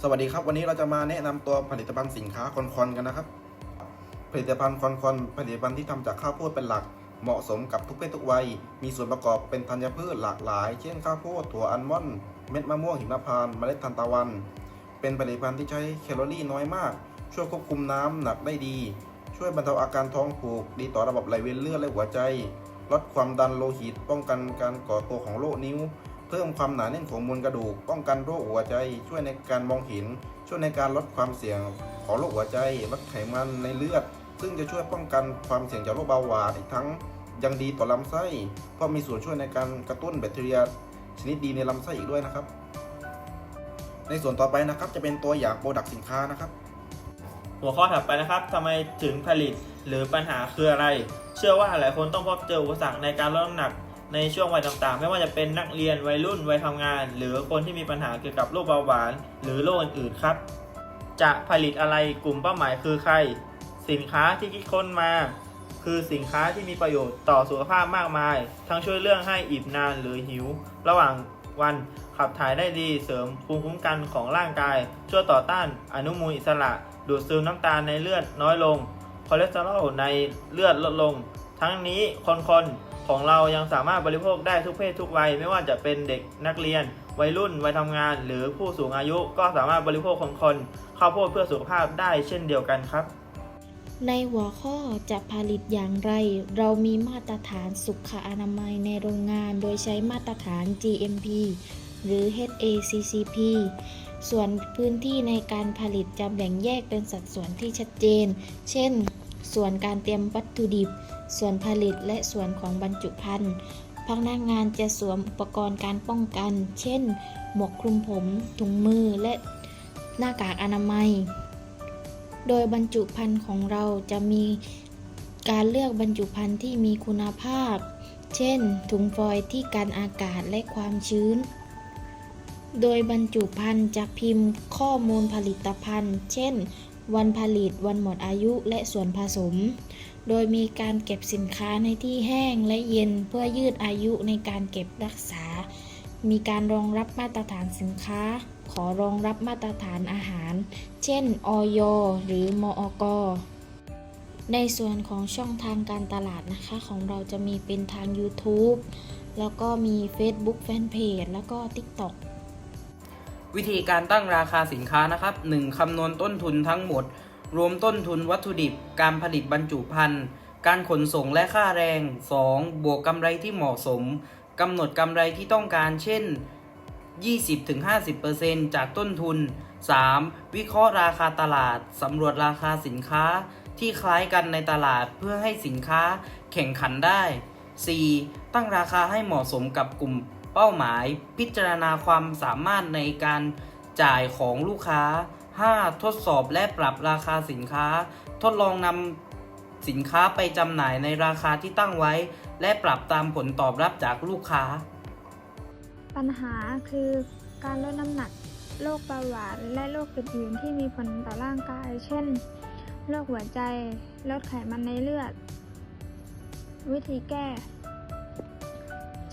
สวัสดีครับ วันนี้เราจะมาแนะนำตัวผลิตภัณฑ์สินค้าคอนคอนกันนะครับ ผลิตภัณฑ์คอนคอนผลิตภัณฑ์ที่ทำจากข้าวโพดเป็นหลัก เหมาะสมกับทุกเพศทุกวัย มีส่วนประกอบเป็นธัญพืชหลากหลาย เช่นข้าวโพดถั่วอัลมอนด์เม็ดมะม่วงหิมพานต์เมล็ดทานตะวัน เป็นผลิตภัณฑ์ที่ใช้แคลอรี่น้อยมาก ช่วยควบคุมน้ำหนักได้ดี ช่วยบรรเทาอาการท้องผูก ดีต่อระบบไหลเวียนเลือดและหัวใจ ลดความดันโลหิต ป้องกันการก่อตัวของโรคนิ้ว เพิ่มความหนาแน่นของมวลกระดูก ป้องกันโรคหัวใจ ช่วยในการมองเห็น ช่วยในการลดความเสี่ยงของโรคหัวใจ ลดไขมันในเลือด ซึ่งจะช่วยป้องกันความเสี่ยงจากโรคเบาหวานอีกทั้งยังดีต่อลำไส้ เพราะมีส่วนช่วยในการกระตุ้นแบคทีเรีย ชนิดดีในลำไส้อีกด้วยนะครับ ในส่วนต่อไปนะครับจะเป็นตัวอย่างโปรดักต์สินค้านะครับ หัวข้อถัดไปนะครับทำไมถึงผลิตหรือปัญหาคืออะไร เชื่อว่าหลายคนต้องพบเจออุปสรรคในการลดน้ำหนัก ในช่วงวัยต่างๆ ไม่ว่าจะเป็นนักเรียนวัยรุ่นวัยทำงาน หรือคนที่มีปัญหาเกี่ยวกับโรคเบาหวาน หรือโรคอื่นๆครับ จะผลิตอะไรกลุ่มเป้าหมายคือใคร สินค้าที่คิดค้นมา คือสินค้าที่มีประโยชน์ต่อสุขภาพมากมาย ทั้งช่วยเรื่องให้อิ่มนานหรือหิว ระหว่างวันขับถ่ายได้ดีเสริมภูมิคุ้มกันของร่างกาย ช่วยต่อต้านอนุมูลอิสระ ดูดซึมน้ำตาลในเลือดน้อยลงคอเลสเตอรอลในเลือดลดลง ทั้งนี้คนๆ ของเรายังสามารถบริโภคได้ทุกเพศทุกวัย ไม่ว่าจะเป็นเด็กนักเรียน วัยรุ่นวัยทำงาน หรือผู้สูงอายุก็สามารถบริโภคของคนข้าวโพดเพื่อสุขภาพได้เช่นเดียวกันครับ ในหัวข้อจะผลิตอย่างไร เรามีมาตรฐานสุขอนามัยในโรงงาน โดยใช้มาตรฐาน GMP หรือ HACCP ส่วนพื้นที่ในการผลิตจะแบ่งแยกเป็นสัดส่วนที่ชัดเจน เช่น ส่วนการเตรียมวัตถุดิบ ส่วนผลิตและส่วนของบรรจุภัณฑ์พนักงานจะสวมอุปกรณ์การป้องกัน เช่น หมวกคลุมผม ถุงมือ และหน้ากากอนามัย โดยบรรจุภัณฑ์ของเราจะมีการเลือกบรรจุภัณฑ์ที่มีคุณภาพ เช่น ถุงฟอยล์ที่กันอากาศและความชื้น โดยบรรจุภัณฑ์จะพิมพ์ข้อมูลผลิตภัณฑ์ เช่น วันผลิต วันหมดอายุ และส่วนผสม โดยมีการเก็บสินค้าในที่แห้งและเย็นเพื่อยืดอายุในการเก็บรักษา มีการรองรับมาตรฐานสินค้า ขอรองรับมาตรฐานอาหาร เช่น อยหรือมอกในส่วนของช่องทางการตลาดนะคะ ของเราจะมีเป็นทาง YouTube แล้วก็มี Facebook Fanpage แล้วก็ TikTok วิธีการตั้งราคาสินค้านะครับ 1. คำนวณต้นทุนทั้งหมด รวมต้นทุนวัตถุดิบ การผลิตบรรจุภัณฑ์ การขนส่งและค่าแรง 2. บวกกำไรที่เหมาะสมกำหนดกำไรที่ต้องการเช่น 20-50%จากต้นทุน 3. วิเคราะห์ราคาตลาดสำรวจราคาสินค้าที่คล้ายกันในตลาดเพื่อให้สินค้าแข่งขันได้ 4. ตั้งราคาให้เหมาะสมกับกลุ่มเป้าหมาย พิจารณาความสามารถในการจ่ายของลูกค้า 5. ทดสอบและปรับราคาสินค้า ทดลองนำสินค้าไปจำหน่ายในราคาที่ตั้งไว้ และปรับตามผลตอบรับจากลูกค้า ปัญหาคือการลดน้ำหนักโรคเบาหวานและโรคอื่นๆ ที่มีผลต่อร่างกาย เช่นโรคหัวใจลดไขมันในเลือด วิธีแก้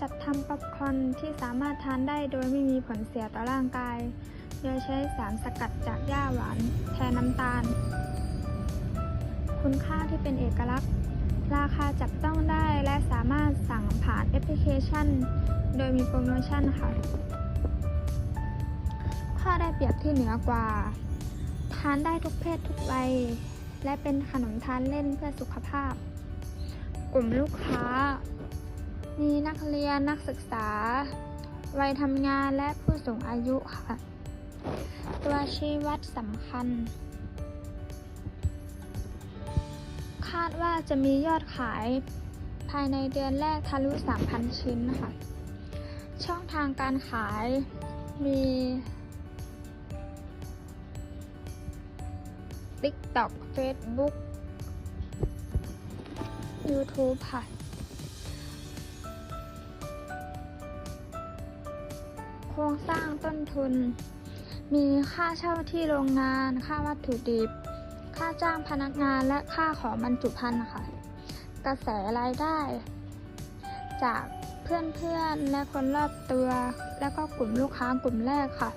จัดทำป๊อปคอร์นที่สามารถทานได้โดยไม่มีผลเสียต่อร่างกาย โดยใช้สารสกัดจากหญ้าหวานแทนน้ำตาล คุณค่าที่เป็นเอกลักษณ์ ราคาจับต้องได้และสามารถสั่งผ่านแอปพลิเคชัน โดยมีโปรโมชั่นค่ะ ข้อได้เปรียบที่เหนือกว่า ทานได้ทุกเพศทุกวัย และเป็นขนมทานเล่นเพื่อสุขภาพ กลุ่มลูกค้า มีนักเรียนนักศึกษา วัยทำงานและผู้สูงอายุค่ะ ตัวชี้วัดสำคัญ คาดว่าจะมียอดขายภายในเดือนแรกทะลุ 3,000 ชิ้นค่ะช่องทางการขายมี TikTok Facebook YouTube ค่ะ โครงสร้างต้นทุน มีค่าเช่าที่โรงงาน ค่าวัตถุดิบ ค่าจ้างพนักงานและค่าของบรรจุภัณฑ์ค่ะ กระแสรายได้ จากเพื่อนๆและคนรอบตัว และก็กลุ่มลูกค้ากลุ่มแรกค่ะ